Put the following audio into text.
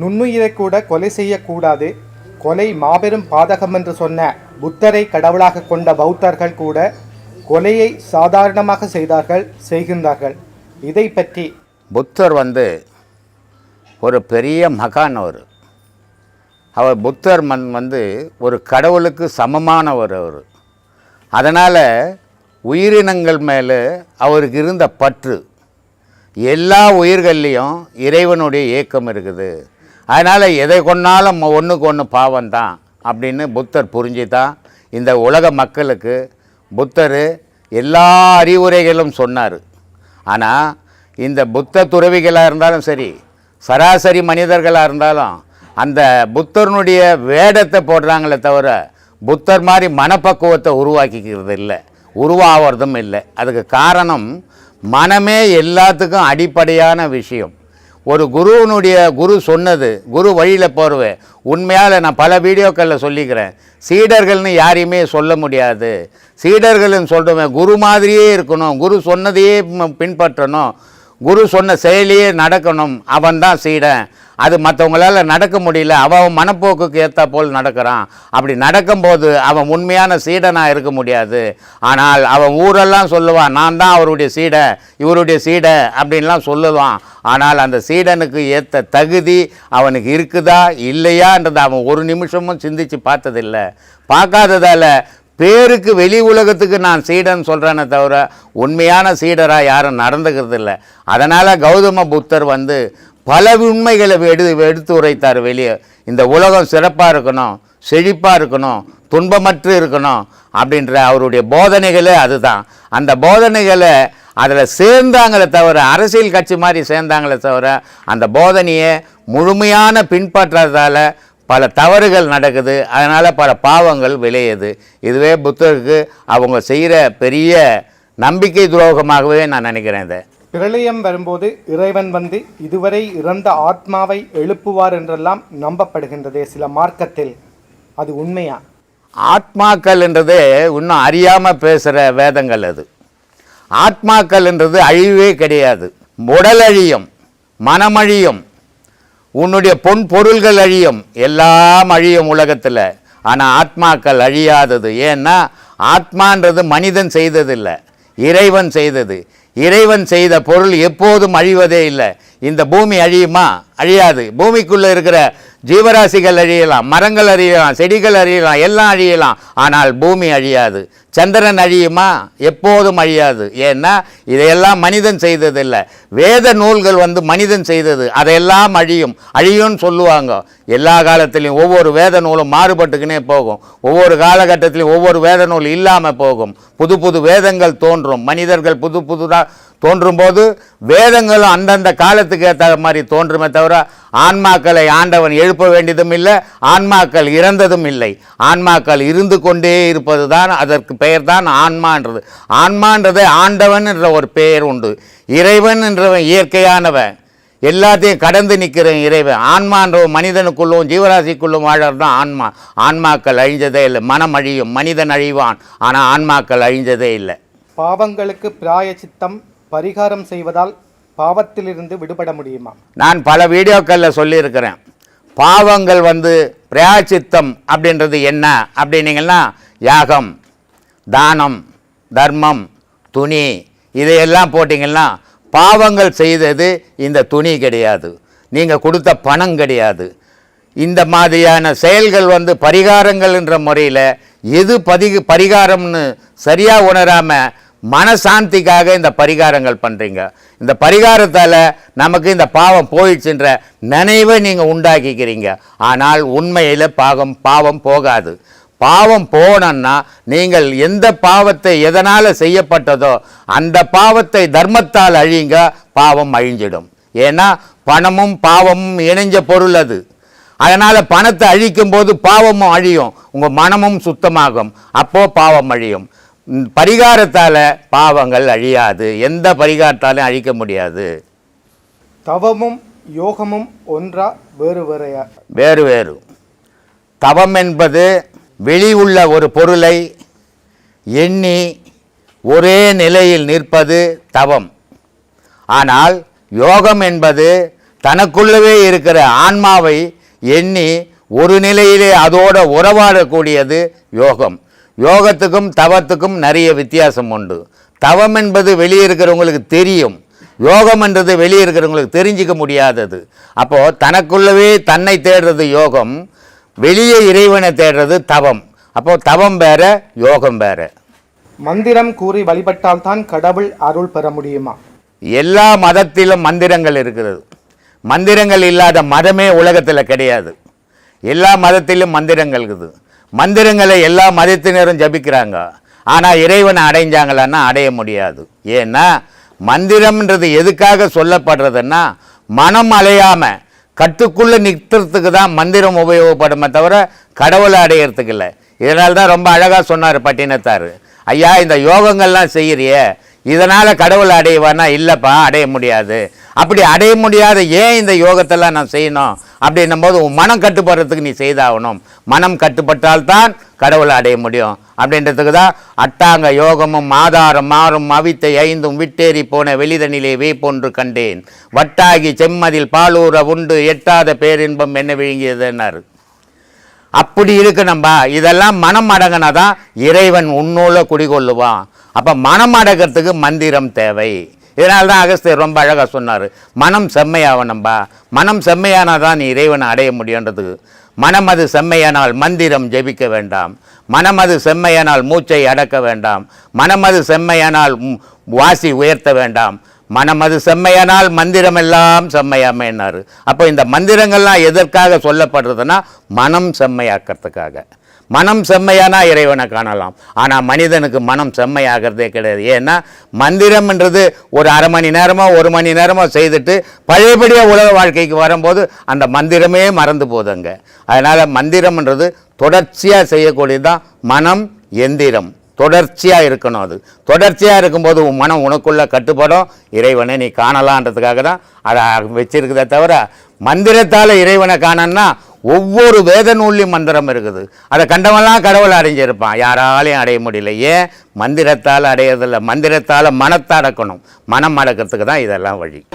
நுண்ணுயிரை கூட கொலை செய்யக்கூடாது. கொலை மாபெரும் பாதகம் என்று சொன்ன புத்தரை கடவுளாக கொண்ட பௌத்தர்கள் கூட கொலையை சாதாரணமாக செய்தார்கள் செய்கின்றார்கள். இதை பற்றி புத்தர் வந்து ஒரு பெரிய மகான் அவர். அவர் புத்தர் மன் வந்து ஒரு கடவுளுக்கு சமமானவர் அவர். அதனால் உயிரினங்கள் மேலே அவருக்கு இருந்த பற்று. எல்லா உயிர்கள்லேயும் இறைவனுடைய ஏக்கம் இருக்குது. அதனால் எதை கொண்டாலும் ஒன்றுக்கு ஒன்று பாவம் தான் அப்படின்னு புத்தர் புரிஞ்சு தான் இந்த உலக மக்களுக்கு புத்தர் எல்லா அறிவுரைகளும் சொன்னார். ஆனால் இந்த புத்த துறவிகளாக இருந்தாலும் சரி சராசரி மனிதர்களாக இருந்தாலும் அந்த புத்தர்னுடைய வேடத்தை போடுறாங்களே தவிர புத்தர் மாதிரி மனப்பக்குவத்தை உருவாக்கிக்கிறது இல்லை. உருவாகிறதும் இல்லை. அதுக்கு காரணம் மனமே எல்லாத்துக்கும் அடிப்படையான விஷயம். ஒரு குருவனுடைய குரு சொன்னது குரு வழியில் போகிறவே உண்மையால் நான் பல வீடியோக்களில் சொல்லிக்கிறேன். சீடர்கள்னு யாரையுமே சொல்ல முடியாது. சீடர்கள்னு சொல்கிறவன் குரு மாதிரியே இருக்கணும். குரு சொன்னதையே பின்பற்றணும். குரு சொன்ன செயலியே நடக்கணும். அவன் தான் சீடன். அது மற்றவங்களால நடக்க முடியல. அவன் மனப்போக்குக்கு ஏற்ற போல் நடக்கிறான். அப்படி நடக்கும்போது அவன் உண்மையான சீடனாக இருக்க முடியாது. ஆனால் அவன் ஊரெல்லாம் சொல்லுவான் நான் தான் அவருடைய சீடை இவருடைய சீடை அப்படின்லாம் சொல்லுவான். ஆனால் அந்த சீடனுக்கு ஏற்ற தகுதி அவனுக்கு இருக்குதா இல்லையான்றதை அவன் ஒரு நிமிஷமும் சிந்திச்சு பார்த்ததில்லை. பார்க்காததால் பேருக்கு வெளி உலகத்துக்கு நான் சீடன் சொல்கிறேனே தவிர உண்மையான சீடராக யாரும் நடந்துக்கிறது இல்லை அதனால் கௌதம புத்தர் வந்து பல உண்மைகளை எடு எடுத்து உரைத்தார் வெளியே. இந்த உலகம் சிறப்பாக இருக்கணும் செழிப்பாக இருக்கணும் துன்பமற்று இருக்கணும் அப்படின்ற அவருடைய போதனைகளே அதுதான். அந்த போதனைகளை அதில் சேர்ந்தாங்களே தவிர அரசியல் கட்சி மாதிரி சேர்ந்தாங்களே தவிர அந்த போதனையை முழுமையான பின்பற்றதால் பல தவறுகள் நடக்குது அதனால் பல பாவங்கள் விளையுது. இதுவே புத்தருக்கு அவங்க செய்கிற பெரிய நம்பிக்கை துரோகமாகவே நான் நினைக்கிறேன் இதை. பிரளயம் வரும்போது இறைவன் வந்து இதுவரை இறந்த ஆத்மாவை எழுப்புவார் என்றெல்லாம் நம்பப்படுகின்றதே சில மார்க்கத்தில். அது உண்மையா? ஆத்மாக்கள்ன்றது இன்னும் அறியாமல் பேசுகிற வேதங்கள் அது. ஆத்மாக்கள்ன்றது அழிவே கிடையாது. உடல் அழியும் மனமழியும் உன்னுடைய பொன் பொருள்கள் அழியும். எல்லாம் அழியும் உலகத்தில். ஆனால் ஆத்மாக்கள் அழியாதது. ஏன்னா ஆத்மான்றது மனிதன் செய்ததில்லை. இறைவன் செய்தது. இறைவன் செய்த பொருள் எப்போதும் அழிவதே இல்லை. இந்த பூமி அழியுமா? அழியாது. பூமிக்குள்ளே இருக்கிற ஜீவராசிகள் அழியலாம் மரங்கள் அழியலாம் செடிகள் அழியலாம் எல்லாம் அழியலாம். ஆனால் பூமி அழியாது. சந்திரன் அழியுமா? எப்போதும் அழியாது. ஏன்னா இதையெல்லாம் மனிதன் செய்ததில்லை. வேத நூல்கள் வந்து மனிதன் செய்தது. அதையெல்லாம் அழியும். அழியும்னு சொல்லுவாங்க. எல்லா காலத்திலையும் ஒவ்வொரு வேத நூலும் மாறுபட்டுக்குன்னே போகும். ஒவ்வொரு காலகட்டத்திலையும் ஒவ்வொரு வேத நூல் இல்லாமல் போகும். புது புது வேதங்கள் தோன்றும். மனிதர்கள் புது புதுதாக தோன்றும்போது வேதங்களும் அந்தந்த காலத்துக்கு ஏற்ற மாதிரி தோன்றுமே தவிர ஆன்மாக்களை ஆண்டவன் எழுப்ப வேண்டியதும் இல்லை ஆன்மாக்கள் இறந்ததும் இல்லை. ஆன்மாக்கள் இருந்து கொண்டே இருப்பது தான் அதற்கு பெயர் தான் ஆன்மான்றது. ஆன்மான்றதே ஆண்டவன் என்ற ஒரு பெயர் உண்டு. இறைவன் என்றவன் இயற்கையானவன். எல்லாத்தையும் கடந்து நிற்கிற இறைவன். ஆன்மான்றவன் மனிதனுக்குள்ளும் ஜீவராசிக்குள்ளும் வாழறது தான் ஆன்மா. ஆன்மாக்கள் அழிஞ்சதே இல்லை. மனம் அழியும். மனிதன் அழிவான். ஆனால் ஆன்மாக்கள் அழிஞ்சதே இல்லை. பாவங்களுக்கு பிராயச்சித்தம் பரிகாரம் செய்வதால் பாவத்திலிருந்து விடுபட முடியுமா? நான் பல வீடியோக்களில் சொல்லியிருக்கிறேன். பாவங்கள் வந்து பிராயச்சித்தம் அப்படின்றது என்ன அப்படின்னீங்கன்னா யாகம் தானம் தர்மம் துணி இதையெல்லாம் போட்டிங்கன்னா பாவங்கள் செய்தது இந்த துணி கிடையாது. நீங்கள் கொடுத்த பணம் கிடையாது. இந்த மாதிரியான செயல்கள் வந்து பரிகாரங்கள்ன்ற முறையில் எது பதிகு பரிகாரம்னு சரியாக உணராமல் மனசாந்திக்காக இந்த பரிகாரங்கள் பண்ணுறீங்க இந்த பரிகாரத்தால் நமக்கு இந்த பாவம் போயிடுச்சுன்ற நினைவை நீங்கள் உண்டாக்கிக்கிறீங்க. ஆனால் உண்மையில் பாவம் பாவம் போகாது. பாவம் போனன்னா நீங்கள் எந்த பாவத்தை எதனால் செய்யப்பட்டதோ அந்த பாவத்தை தர்மத்தால் அழிங்க பாவம் அழிஞ்சிடும். ஏன்னா பணமும் பாவமும் இணைஞ்ச பொருள் அது. அதனால் பணத்தை அழிக்கும் போது பாவமும் அழியும். உங்கள் மனமும் சுத்தமாகும். அப்போது பாவம் அழியும். பரிகாரத்தால் பாவங்கள் அழியாது. எந்த பரிகாரத்தாலும் அழிக்க முடியாது. தவமும் யோகமும் ஒன்றா வேறு வேறையா? வேறு வேறு. தவம் என்பது வெளி உள்ள ஒரு பொருளை எண்ணி ஒரே நிலையில் நிற்பது தவம். ஆனால் யோகம் என்பது தனக்குள்ளவே இருக்கிற ஆன்மாவை எண்ணி ஒரு நிலையிலே அதோட உறவாடக்கூடியது யோகம். யோகத்துக்கும் தவத்துக்கும் நிறைய வித்தியாசம் உண்டு. தவம் என்பது வெளியே இருக்கிறவங்களுக்கு தெரியும். யோகம் என்றது வெளியே இருக்கிறவங்களுக்கு தெரிஞ்சிக்க முடியாதது. அப்போது தனக்குள்ளவே தன்னை தேடுறது யோகம் வெளியே இறைவனை தேடுறது தவம். அப்போது தவம் வேற யோகம் வேற. மந்திரம் கூறி வழிபட்டால்தான் கடவுள் அருள் பெற முடியுமா? எல்லா மதத்திலும் மந்திரங்கள் இருக்கிறது. மந்திரங்கள் இல்லாத மதமே உலகத்தில் கிடையாது. எல்லா மதத்திலும் மந்திரங்கள் இருக்குது. மந்திரங்களை எல்லா மதத்தினரும் ஜபிக்கிறாங்க. ஆனால் இறைவனை அடைஞ்சாங்களான்னா அடைய முடியாது. ஏன்னா மந்திரம்ன்றது எதுக்காக சொல்லப்படுறதுன்னா மனம் அலையாமல் கட்டுக்குள்ளே நிறுத்துறதுக்கு தான் மந்திரம் உபயோகப்படுமே தவிர கடவுளை அடையிறதுக்கு இல்லை. இதனால தான் ரொம்ப அழகாக சொன்னார் பட்டினத்தார். ஐயா இந்த யோகங்கள்லாம் செய்கிறியே இதனால் கடவுளை அடைவானா? இல்லைப்பா அடைய முடியாது. அப்படி அடைய முடியாத ஏன் இந்த யோகத்தெல்லாம் நான் செய்யணும்? அப்படின்னும் போது உன் மனம் கட்டுப்படுறதுக்கு நீ செய்தாகணும். மனம் கட்டுப்பட்டால்தான் கடவுளை அடைய முடியும். அப்படின்றதுக்கு தான் அட்டாங்க யோகமும் ஆதாரம் மாறும் அவித்தை ஐந்தும் விட்டேறி போன வெளிதனிலே போன்று கண்டேன். வட்டாகி செம்மதில் பாலூர உண்டு எட்டாத பேரின்பம் என்ன விழுங்கியதுன்னாரு. அப்படி இருக்கு நம்ம இதெல்லாம் மனம் அடங்கினா தான் இறைவன் உன்னோல குடிகொள்ளுவான். அப்போ மனம் அடக்கிறதுக்கு மந்திரம் தேவை. இதனால் தான் அகஸ்தியர் ரொம்ப அழகாக சொன்னார் மனம் செம்மையாவனம்பா மனம் செம்மையானால் தான் நீ இறைவனை அடைய முடியுன்றதுக்கு மனம் அது செம்மையானால் மந்திரம் ஜெபிக்க வேண்டாம். மனம் அது செம்மையானால் மூச்சை அடக்க வேண்டாம். மனம் அது செம்மையானால் வாசி உயர்த்த வேண்டாம். மனம் அது செம்மையானால் மந்திரம் எல்லாம் செம்மையாமைன்னாரு அப்போ இந்த மந்திரங்கள்லாம் எதற்காக சொல்லப்படுறதுன்னா மனம் செம்மையாக்கிறதுக்காக. மனம் செம்மையானா இறைவனை காணலாம். ஆனால் மனிதனுக்கு மனம் செம்மையாகிறதே கிடையாது. ஏன்னா மந்திரம்ன்றது ஒரு அரை மணி நேரமோ ஒரு மணி நேரமோ செய்துட்டு பழையபடியாக உலக வாழ்க்கைக்கு வரும்போது அந்த மந்திரமே மறந்து போகுதுங்க. அதனால் மந்திரம்ன்றது தொடர்ச்சியாக செய்யக்கூடியது தான் மனம் எந்திரம். தொடர்ச்சியாக இருக்கணும் அது. தொடர்ச்சியாக இருக்கும்போது உன் மனம் உனக்குள்ளே கட்டுப்படும். இறைவனை நீ காணலான்றதுக்காக தான் அதை வச்சிருக்குதே தவிர மந்திரத்தால் இறைவனை காணன்னா ஒவ்வொரு வேத நூலி மந்திரம் இருக்குது. அதை கண்டவெல்லாம் கடவுளை அடைஞ்சிருப்பான் யாராலையும் அடைய முடியல. ஏன்? மந்திரத்தால் அடையிறதில்ல. மந்திரத்தால் மனத்தை அடக்கணும். மனம் அடக்கிறதுக்கு தான் இதெல்லாம் வழி.